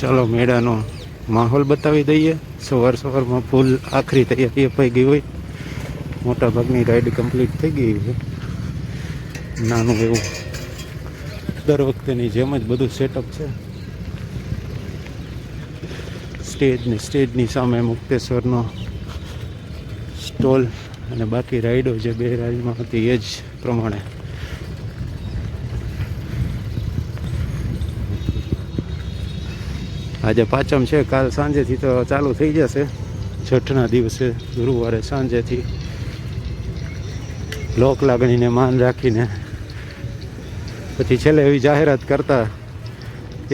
ચાલો મેળાનો માહોલ બતાવી દઈએ. સવાર સવારમાં ફૂલ આખરી તૈયારી અપાઈ ગઈ હોય. મોટાભાગની રાઈડ કમ્પ્લીટ થઈ ગઈ છે. નાનું એવું દર વખતેની જેમ જ બધું સેટઅપ છે. સ્ટેજને સ્ટેજની સામે મુક્તેશ્વરનો સ્ટોલ અને બાકી રાઈડો જે બે રાઈડમાં હતી એ જ પ્રમાણે. આજે પાંચમ છે, કાલ સાંજેથી તો ચાલુ થઈ જશે. છઠના દિવસે ગુરુવારે સાંજેથી લોક લાગણીને માન રાખીને પછી છેલ્લે એવી જાહેરાત કરતા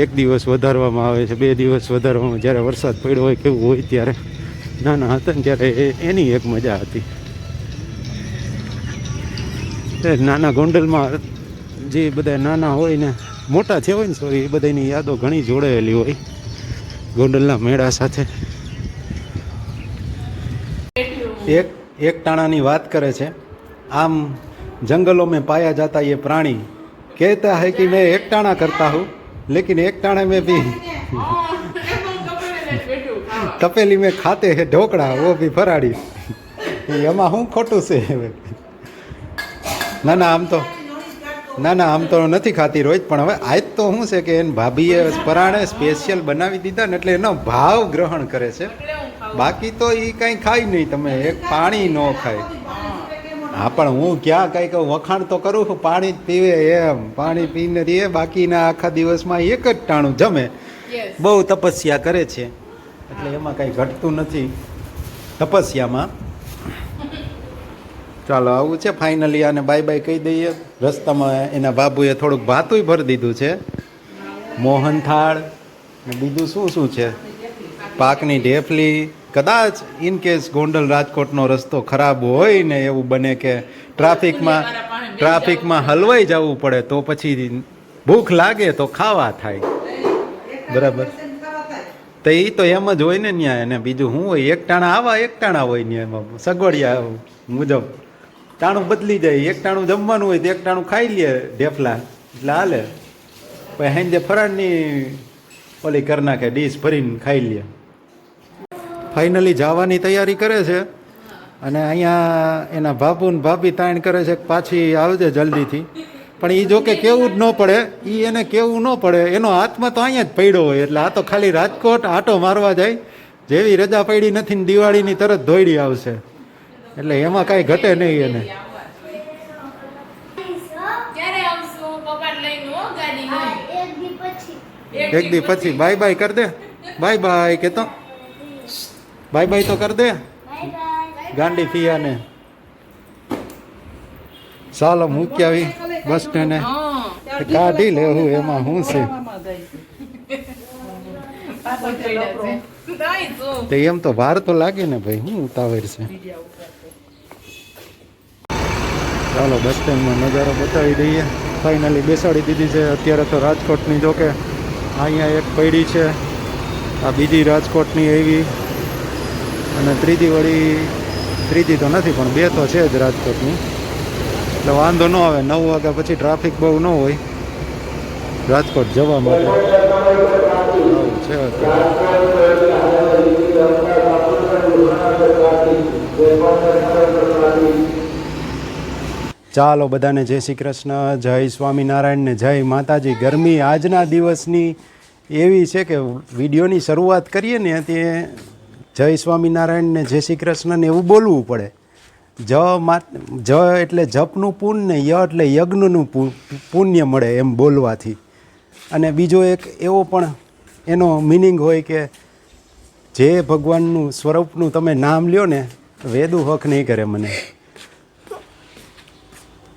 એક દિવસ વધારવામાં આવે છે, બે દિવસ વધારવામાં, જ્યારે વરસાદ પડ્યો હોય કેવું હોય ત્યારે. નાના હતા ને ત્યારે એની એક મજા હતી. નાના ગોંડલમાં જે બધા નાના હોય ને, મોટા થયા હોય ને સોરી એ બધાની યાદો ઘણી જોડાયેલી હોય. ગોંડલના મેળા સાથે. એક એક ટાણાની વાત કરે છે, આમ જંગલો મેં પાયા જાતા એ પ્રાણી. કહેતા હૈ કે મેં એક ટાણા કરતા હું, લેકિન એક ટાણે મેં બી તપેલી મેં ખાતે હે ઢોકળા ઓ બી ફરાડી એમાં હું ખોટું છે? ના ના, આમ તો ના ના આમ તો નથી ખાતી રોજ પણ હવે આજ તો શું છે કે એને ભાભીએ પરાણે સ્પેશિયલ બનાવી દીધા ને એટલે એનો ભાવ ગ્રહણ કરે છે. બાકી તો એ કાંઈ ખાય નહીં તમે એક પાણી ન ખાય. હા પણ હું ક્યાં કંઈક વખાણ તો કરું છું પાણી જ પીવે એમ પાણી પીને રહીએ બાકીના આખા દિવસમાં એક જ ટાણું જમે. બહુ તપસ્યા કરે છે. એટલે એમાં કાંઈ ઘટતું નથી તપસ્યામાં. ચાલો, આવું છે ફાઇનલી આને બાય બાય કહી દઈએ. રસ્તામાં એના બાબુએ થોડુંક ભાતુંય ભરી દીધું છે. મોહનથાળ ને બીજું શું શું છે? પાકની ઢેફલી. કદાચ ઇન કેસ ગોંડલ રાજકોટનો રસ્તો ખરાબ હોય ને એવું બને કે ટ્રાફિકમાં ટ્રાફિકમાં હલવાઈ જવું પડે તો પછી ભૂખ લાગે તો ખાવા થાય. બરાબર. તો એ તો એમ જ હોય ને ત્યાં એને બીજું શું હોય, એક ટાણા આવા, એક ટાણા હોય ને એમાં સગવડિયા મુજબ. ટાણું બદલી જાય, એક ટાણું જમવાનું હોય તો એક ટાણું ખાઈ લે ઢેફલા. એટલે હાલે. પછી હાંજે ફરાળની ઓલી કરી નાખે, ડીશ ભરીને ખાઈ લે. ફાઇનલી જવાની તૈયારી કરે છે. અને અહીંયા એના બાપુ ને ભાભી તાણ કરે છે કે પાછી આવજે જલ્દીથી. પણ એ જો કે કેવું જ ન પડે એ એને કેવું ન પડે. એનો હાથમાં તો અહીંયા જ પડ્યો હોય, એટલે આ તો ખાલી રાજકોટ આટો મારવા જાય. જેવી રજા પડી નથી ને દિવાળીની તરત ધોઈડી આવશે. એટલે એમાં કાંઈ ઘટે નહીં એને. ક્યારે આવશું? પપ્પાને લઈને હો ગાડી લઈને. એક દી પછી. એક દી પછી. બાય બાય કર દે. બાય બાય કે તો બાય બાય તો કર દે. ગાંડી પિયાને ચાલો મૂકી આવી બસ સ્ટેન્ડે. હા. કાઢી લેવું એમાં શું છે? તે એમ તો વાર તો લાગે ને ભાઈ હું ઉતાવળ છે? ચાલો બસ સ્ટેન્ડમાં નજારો બતાવી દઈએ. ફાઇનલી બેસાડી દીધી છે. અત્યારે તો રાજકોટની જો કે અહીંયા એક પૈડી છે. આ બીજી રાજકોટની એવી. અને ત્રીજી વળી, ત્રીજી તો નથી, પણ બે તો છે જ રાજકોટની. એટલે વાંધો ન આવે, નવ વાગ્યા પછી ટ્રાફિક બહુ ન હોય. રાજકોટ જવા માટે. છે ચાલો બધાને જય શ્રી કૃષ્ણ, જય સ્વામિનારાયણ ને જય માતાજી. ગરમી આજના દિવસની એવી છે કે વિડીયોની શરૂઆત કરીએ ને તે જય સ્વામિનારાયણ ને જય શ્રી કૃષ્ણ ને એવું બોલવું પડે. જ જ એટલે જપનું પુણ્ય ને ય એટલે યજ્ઞનું પુણ્ય મળે એમ બોલવાથી. અને બીજો એક એવો પણ એનો મિનિંગ હોય કે જે ભગવાનનું સ્વરૂપનું તમે નામ લ્યો ને, વેદુ હક નહીં કરે મને.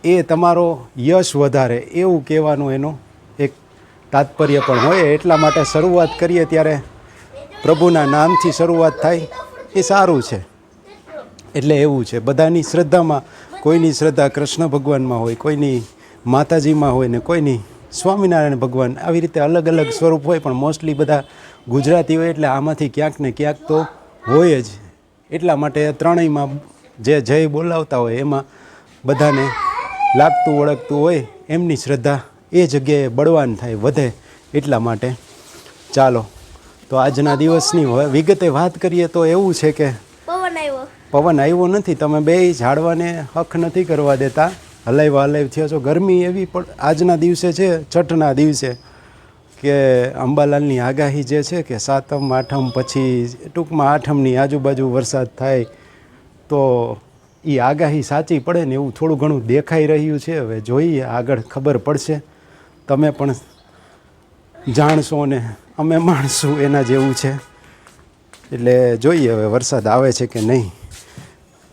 એ તમારો યશ વધારે એવું કહેવાનું એનું એક તાત્પર્ય પણ હોય. એટલા માટે શરૂઆત કરીએ ત્યારે પ્રભુના નામથી શરૂઆત થાય. એ સારું છે. એટલે એવું છે. બધાની શ્રદ્ધામાં કોઈની શ્રદ્ધા કૃષ્ણ ભગવાનમાં હોય, કોઈની માતાજીમાં હોય ને કોઈની સ્વામિનારાયણ ભગવાન, આવી રીતે અલગ અલગ સ્વરૂપ હોય પણ મોસ્ટલી બધા ગુજરાતી હોય એટલે આમાંથી ક્યાંક ને ક્યાંક તો હોય જ. એટલા માટે ત્રણેયમાં જે જય બોલાવતા હોય એમાં બધાને લાગતું ઓળખતું હોય એમની શ્રદ્ધા એ જગ્યાએ બળવાન થાય વધે એટલા માટે. ચાલો તો આજના દિવસની વિગતે વાત કરીએ તો એવું છે કે પવન આવ્યો. પવન આવ્યો નથી તમે બે ઝાડવાને હક નથી કરવા દેતા. હલાવ્યા હલાવ થયો છો. ગરમી એવી પણ આજના દિવસે છે છઠના દિવસે કે અંબાલાલની આગાહી જે છે કે સાતમ આઠમ પછી ટૂંકમાં આઠમની આજુબાજુ વરસાદ થાય તો એ આગાહી સાચી પડે ને એવું થોડું ઘણું દેખાઈ રહ્યું છે. હવે જોઈએ આગળ ખબર પડશે. તમે પણ જાણશો ને અમે માણશું એના જેવું છે. એટલે જોઈએ હવે વરસાદ આવે છે કે નહીં.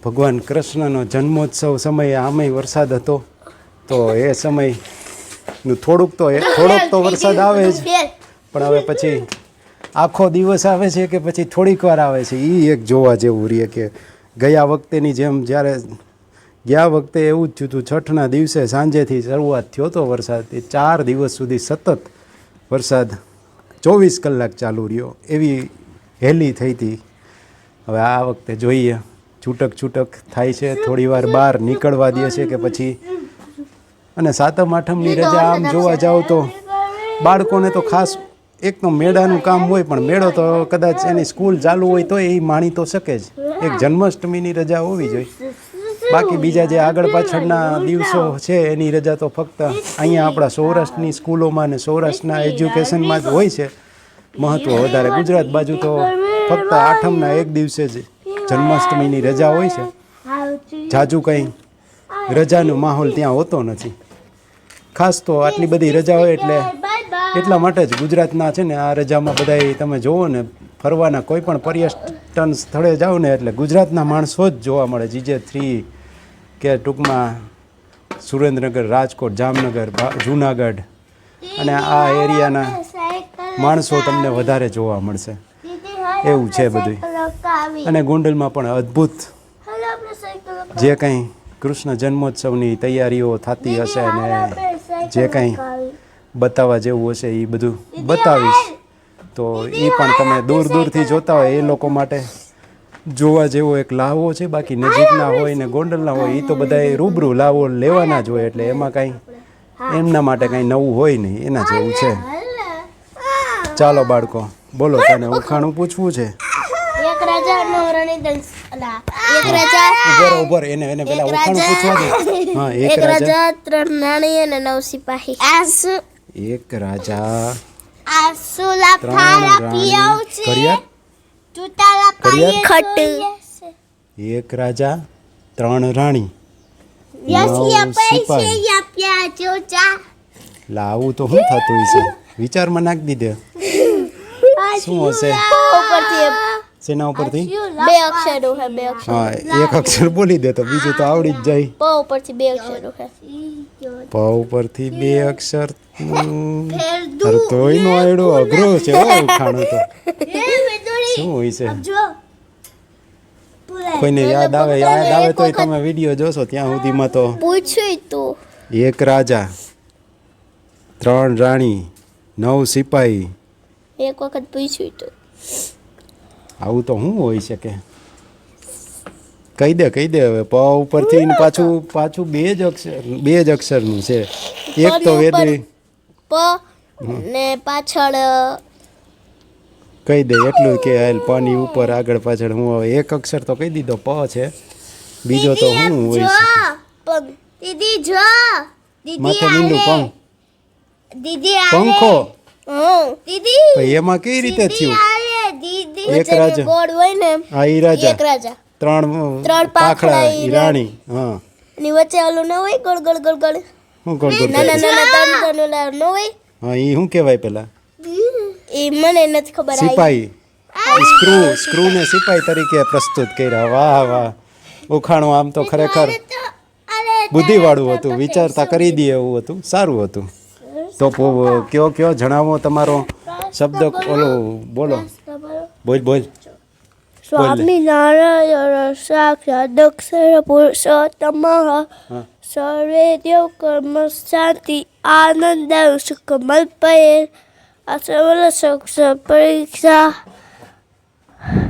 ભગવાન કૃષ્ણનો જન્મોત્સવ સમયે આમેય વરસાદ હતો. તો એ સમયનું થોડુંક તો એ થોડોક તો વરસાદ આવે જ. પણ હવે પછી આખો દિવસ આવે છે કે પછી થોડીક વાર આવે છે? એ એક જોવા જેવું રહે કે ગયા વખતેની જેમ જ્યારે ગયા વખતે એવું જ થયું હતું છઠના દિવસે સાંજેથી શરૂઆત થયો હતો વરસાદ. એ ચાર દિવસ સુધી સતત વરસાદ ચોવીસ કલાક ચાલુ રહ્યો. એવી હેલી થઈ હતી. હવે આ વખતે જોઈએ છૂટક છૂટક થાય છે. થોડી વાર બહાર નીકળવા દે છે કે પછી. અને સાતમ આઠમની રજા આમ જોવા જાઓ તો બાળકોને તો ખાસ એક તો મેળાનું કામ હોય પણ મેળો તો કદાચ એની સ્કૂલ ચાલુ હોય તો એ માણી તો શકે જ. એક જન્માષ્ટમીની રજા હોવી જોઈએ. બાકી બીજા જે આગળ પાછળના દિવસો છે, એની રજા તો ફક્ત અહીંયા આપણા સૌરાષ્ટ્રની સ્કૂલોમાં અને સૌરાષ્ટ્રના એજ્યુકેશનમાં જ હોય છે. મહત્ત્વ વધારે. ગુજરાત બાજુ તો ફક્ત આઠમના એક દિવસે જ જન્માષ્ટમીની રજા હોય છે. જાજુ કંઈ રજાનો માહોલ ત્યાં હોતો નથી. ખાસ તો આટલી બધી રજા હોય એટલે એટલા માટે જ ગુજરાતના છે ને આ રજામાં બધાય તમે જુઓ ને, ફરવાના કોઈ પણ પર્યટન સ્થળે જાઓ ને એટલે ગુજરાતના માણસો જ જોવા મળે જીજે થ્રી કે ટૂંકમાં સુરેન્દ્રનગર, રાજકોટ, જામનગર જૂનાગઢ અને આ એરિયાના માણસો તમને વધારે જોવા મળશે એવું છે બધું. અને ગોંડલમાં પણ અદ્ભુત જે કંઈ કૃષ્ણ જન્મોત્સવની તૈયારીઓ થતી હશે ને, જે કંઈ બતાવવા જેવું હશે એ બધું બતાવીશ. તો એ પણ તમે દૂર દૂરથી જોતા હોય એ લોકો માટે. જોવા જેવો એક લાવો છે બાકી નજીકના હોય ને ગોંડલના હોય એ તો બધા રૂબરૂ લાવો લેવાના જ હોય એટલે એમાં કાંઈ એમના માટે કાંઈ નવું હોય નહીં એના જેવું છે. ચાલો બાળકો બોલો તને ઉખાણું પૂછવું છે? એક રાજા નવ રાણી દંસ અલા એક રાજા. ઉભર એને એને પેલા ઉખાણું પૂછવા દે. હા એક રાજા. ત્રણ નાણી અને નવ સિપાહી. આસુ એક રાજા એક રાજા ત્રણ રાણી લાવું તો શું થતું હશે? વિચારમાં નાખી દીધે. શું હશે? ઉપરથી શેના ઉપરથી? બે અક્ષરો છે બે અક્ષર. હા એક અક્ષર બોલી દે તો બીજું તો આવડી જ જાય. પ ઉપરથી બે અક્ષરો છે પ ઉપરથી બે અક્ષર. અરે તોય નો આયડો અઘરો છે ઓ ખાણો તો. શું હોય છે? કોઈને યાદ આવે યાદ આવે તોય તમે વીડિયો જોશો ત્યાં સુધીમાં તો. પૂછ્યું તો. એક રાજા ત્રણ રાણી નવ સિપાહી એક વખત પૂછ્યું તું. આવું તો શું હોઈ શકે? કહી દે કહી દે હવે. પ ઉપરથી પાછું પાછું બે જ અક્ષર બે જ અક્ષરનું છે. એક તો ઉપર. પ ને પાછળ કહી દે એટલું કે હાલ પની ઉપર આગળ પાછળ હું હવે એક અક્ષર તો કહી દીધો પ છે. બીજો તો હું હોય છે દીદી જો. માથે મીંડું પંખ. દીદી પંખો. દીદી. એમાં કઈ રીતે થયું? એક રાજા. ગોળ હોય ને આ ઈ રાજા. એક રાજા. ત્રણ ત્રણ પાખડા એ ઈ રાણી હા. એની વચ્ચે ઓલું ન હોય ગોળ ગોળ ગોળ ગોળ? શું ગોળ ગોળ ના ના ના ત્રણ ત્રણ ઓલા ન હોય? હા ઈ શું કહેવાય પેલા? એ મને નથી ખબર આવી સિપાહી સ્ક્રુ સ્ક્રુ ને સિપાહી તરીકે પ્રસ્તુત કર્યા. વાહ વાહ. ઉખાણું આમ તો ખરેખર બુદ્ધિવાળું હતું વિચારતા કરી દે એવું હતું. સારું હતું. તો કયો કયો જણાવો તમારો શબ્દ? ઓલો બોલો. બોલ બોલ. સ્વામિનારાયણ સાક્ષાત અક્ષર પુરુષોત્તમ સર્વે દેવ કર્મ શાંતિ આનંદ સુખ મલ્પયે અસવલ સક્ષ પરીક્ષા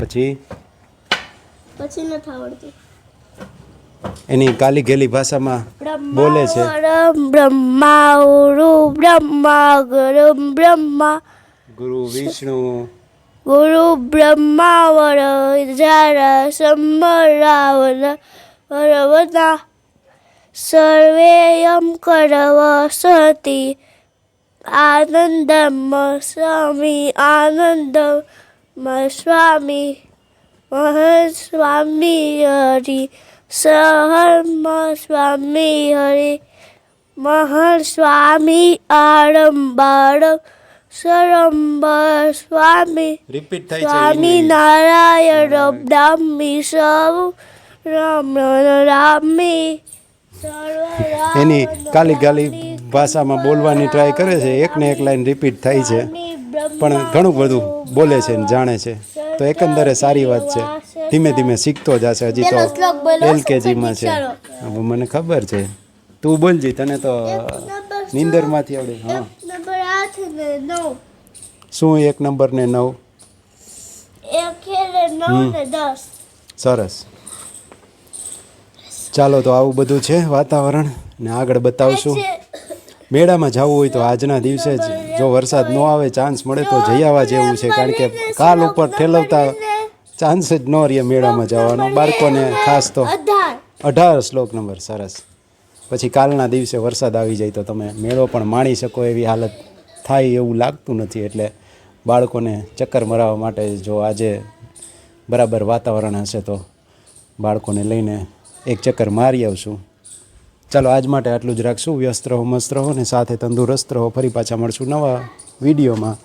પછી? પછી નથી આવડતું. એની કાલી ગેલી ભાષામાં બોલે છે. બ્રહ્મા ગુરુ બ્રહ્મા ગુરુ બ્રહ્મા ગુરુ વિષ્ણુ. ગુરુ બ્રહ્મા વર સંભરાવન વરવના સર્વેયમ કરવ સતી આનંદમ સ્વામી આનંદમ સ્વામી મહસ્વામી હરિ સહર્મ સ્વામી હરિ મહર સ્વામી આડંબર સરંબ સ્વામી રિપીટ થાય છે સ્વામી. નારાયણ બ્રાહ્મી સૌ રામ રામી એની કાલી કાલી ભાષામાં બોલવાની ટ્રાય કરે છે એકને એક લાઈન રિપીટ થાય છે. પણ ઘણું બધું બોલે છે ને જાણે છે. તો એકંદરે સારી વાત છે. ધીમે ધીમે શીખતો જશે હજી તો એલકેજીમાં છે. મને ખબર છે. તું બોલજી તને તો નીંદરમાંથી આવડે. હા. આઠ ને નવ. શું એક નંબર ને નવ? એક ને નવ ને દસ. સરસ. ચાલો તો આવું બધું છે વાતાવરણ ને આગળ બતાવશું. મેળામાં જવું હોય તો આજના દિવસે જ જો વરસાદ ન આવે ચાન્સ મળે તો જઈ આવવા જેવું છે કારણ કે કાલ ઉપર ઠેલવતા ચાન્સ જ ન રહે મેળામાં જવાનો બાળકોને ખાસ તો. અઢાર. અઢાર શ્લોક નંબર સરસ. પછી કાલના દિવસે વરસાદ આવી જાય તો તમે મેળો પણ માણી શકો એવી હાલત. થાય એવું લાગતું નથી એટલે બાળકોને ચક્કર મરાવવા માટે જો આજે બરાબર વાતાવરણ હશે તો બાળકોને લઈને એક ચક્કર મારી આવશું. ચાલો, આજ માટે આટલું જ રાખશું. વ્યસ્ત રહો, મસ્ત રહો ને સાથે તંદુરસ્ત રહો. ફરી પાછા મળશું નવા વિડીયોમાં.